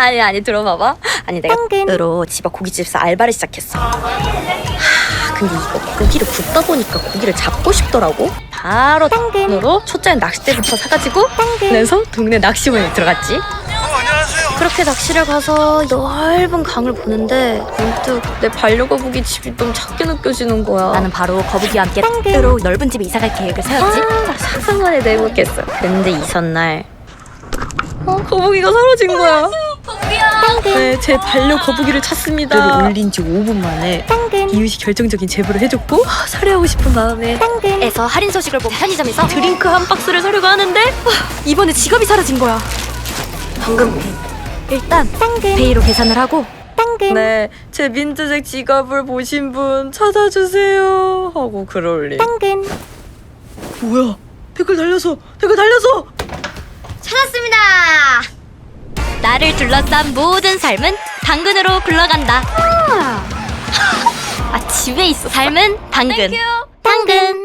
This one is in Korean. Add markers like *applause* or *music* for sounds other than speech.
아니 아니 들어봐봐. 아니 내가 으로 집앞 고깃집에서 알바를 시작했어. 하, 근데 이거 고기를 굽다 보니까 고기를 잡고 싶더라고. 바로 당근으로 초짜는 낚싯대부터 사가지고 그래서 동네 낚시원에 들어갔지. 그렇게 낚시를 가서 넓은 강을 보는데 문득 내 반려거북이 집이 너무 작게 느껴지는 거야. 나는 바로 거북이와 함께 땅으로 넓은 집에 이사갈 계획을 세웠지. 아, 상상만 해도 행복했어. 근데 이삿날 어, 거북이가 사라진 거야. 네, 제 반려 거북이를 찾습니다. 를 올린 지 5분 만에 이웃이 결정적인 제보를 해줬고 아, 살해하고 싶은 마음에 에서 할인 소식을 본 편의점에서 드링크 한 박스를 사려고 하는데 이번에 지갑이 사라진 거야. 방금 일단 페이로 계산을 하고 네, 제 민트색 지갑을 보신 분 찾아주세요 하고 글 올림. 뭐야? 댓글 달렸어. 댓글 달렸어. 찾았습니다. 나를 둘러싼 모든 삶은 당근으로 굴러간다. 아, *laughs* 집에 있어. 삶은 당근. 당근.